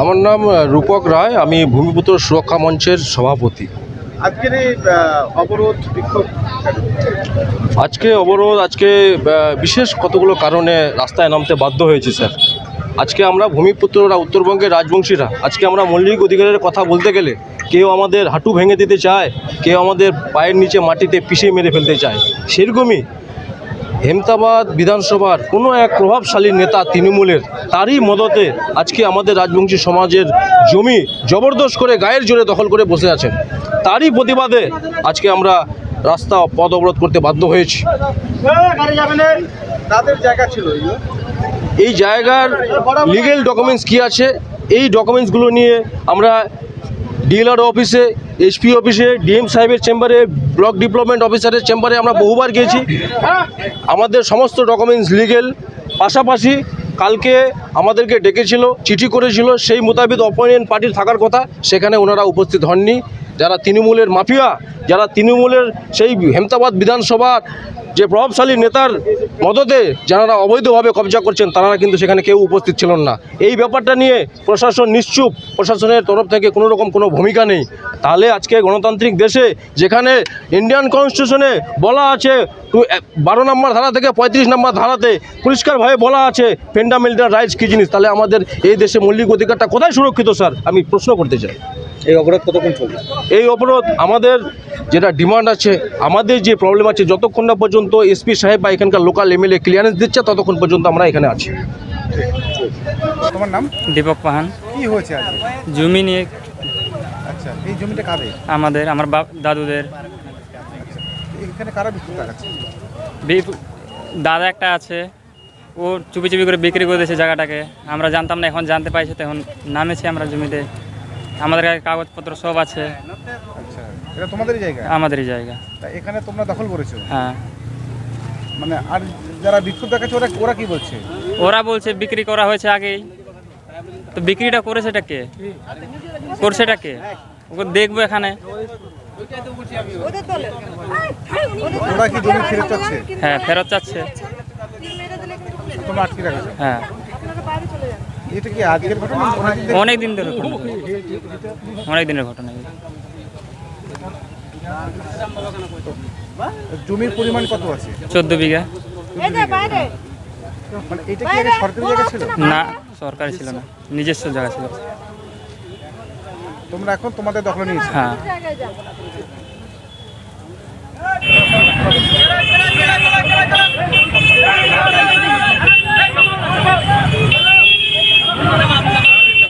আমার নাম রূপক রায়। আমি ভূমিপুত্র সুরক্ষা মঞ্চের সভাপতি। আজকের এই অবরোধ বিক্ষোভ আজকে অবরোধ আজকে বিশেষ কতগুলো কারণে রাস্তায় নামতে বাধ্য হয়েছে স্যার। আজকে আমরা ভূমিপুত্ররা উত্তরবঙ্গের রাজবংশীরা আজকে আমরা মৌলিক অধিকারের কথা বলতে গেলে কেউ আমাদের হাঁটু ভেঙে দিতে চায় কেউ আমাদের পায়ের নিচে মাটিতে পিষে মেরে ফেলতে চায়। সেরকমই হেমতাবাদ বিধানসভার কোনো এক প্রভাবশালী নেতা তৃণমূলের তারই মদতে আজকে আমাদের রাজবংশী সমাজের জমি জবরদস্ত করে গায়ের জোরে দখল করে বসে আছেন। তারই প্রতিবাদে আজকে আমরা রাস্তা পথ অবরোধ করতে বাধ্য হয়েছি। এই জায়গার লিগেল ডকুমেন্টস কি আছে? এই ডকুমেন্টসগুলো নিয়ে আমরা ডিএলআর অফিসে, এসপি অফিসে, ডিএম সাহেবের চেম্বারে, ব্লক ডেভেলপমেন্ট অফিসারের চেম্বারে আমরা বহুবার গিয়েছি। আমাদের সমস্ত ডকুমেন্টস লিগেল। পাশাপাশি কালকে আমাদেরকে ডেকেছিল, চিঠি করেছিল, সেই মোতাবেক অপোনেন্ট পার্টির থাকার কথা, সেখানে ওনারা উপস্থিত হননি। যারা তৃণমূলের মাফিয়া, যারা তৃণমূলের সেই হেমতাবাদ বিধানসভার যে প্রভাবশালী নেতার মদতে যারা অবৈধভাবে কবজা করছেন, তারা কিন্তু সেখানে কেউ উপস্থিত ছিলেন না। এই ব্যাপারটা নিয়ে প্রশাসন নিশ্চুপ, প্রশাসনের তরফ থেকে কোনো রকম কোনো ভূমিকা নেই। তাহলে আজকে গণতান্ত্রিক দেশে যেখানে ইন্ডিয়ান কনস্টিটিউশনে বলা আছে বারো নম্বর ধারা থেকে পঁয়ত্রিশ নম্বর ধারাতে পরিষ্কারভাবে বলা আছে, ফেন্ডামেন্টাল রাইটস কী জিনিস? তাহলে আমাদের এই দেশে মৌলিক অধিকারটা কোথায় সুরক্ষিত, স্যার? আমি প্রশ্ন করতে চাই। এই অবরোধ কতক্ষণ চলবে? এই অবরোধ আমাদের যেটা ডিমান্ড আছে আমাদের যে প্রবলেম আছে যতক্ষণ না পর্যন্ত এসপি সাহেব বা এখানকার লোকাল এমএলএ ক্লিয়ারেন্স দিচ্ছে ততক্ষণ পর্যন্ত আমরা এখানে আছি। তোমার নাম? দীপক পাহান। কি হয়েছে আজকে? জমি নিয়ে আচ্ছা এই জমিটা কাদের? আমাদের আমার বাপ দাদুদের। এখানে কারা বিক্ষোভ দেখাচ্ছে বি- দাদা একটা আছে ও চুপি চুপি করে বিক্রি করে দিয়েছে জায়গাটাকে। আমরা জানতাম না এখন জানতে পাইছি তখন নামেছি আমরা জমিতে। আমাদের কাছে কাগজপত্র সব আছে। আচ্ছা এটা তোমাদেরই জায়গা? আমাদেরই জায়গা। তা এখানে তোমরা দখল করেছ? হ্যাঁ। মানে আর যারা বিক্ষোভ দেখাচ্ছে ওরা ওরা কি বলছে? ওরা বলছে বিক্রি করা হয়েছে আগেই। তো বিক্রিটা করেছেটা কে? করছেটা কে? ওকে দেখব এখানে। ওরা কি জমি ফেরত চাচ্ছে? হ্যাঁ ফেরত চাচ্ছে। তোমরা আটকে রাখছো হ্যাঁ। এটা কি আজকের ঘটনা? অনেকদিন ধরে? অনেক দিন ধরে ঘটনা। অনেক দিনের ঘটনা। জমির পরিমাণ কত আছে? চোদ্দ বিঘা। মানে এটা কি সরকারি জায়গা ছিল? না সরকারি ছিল না। নিজস্ব জায়গা ছিল। তোমরা এখন তোমাদের দখলে নিয়েছো? হ্যাঁ।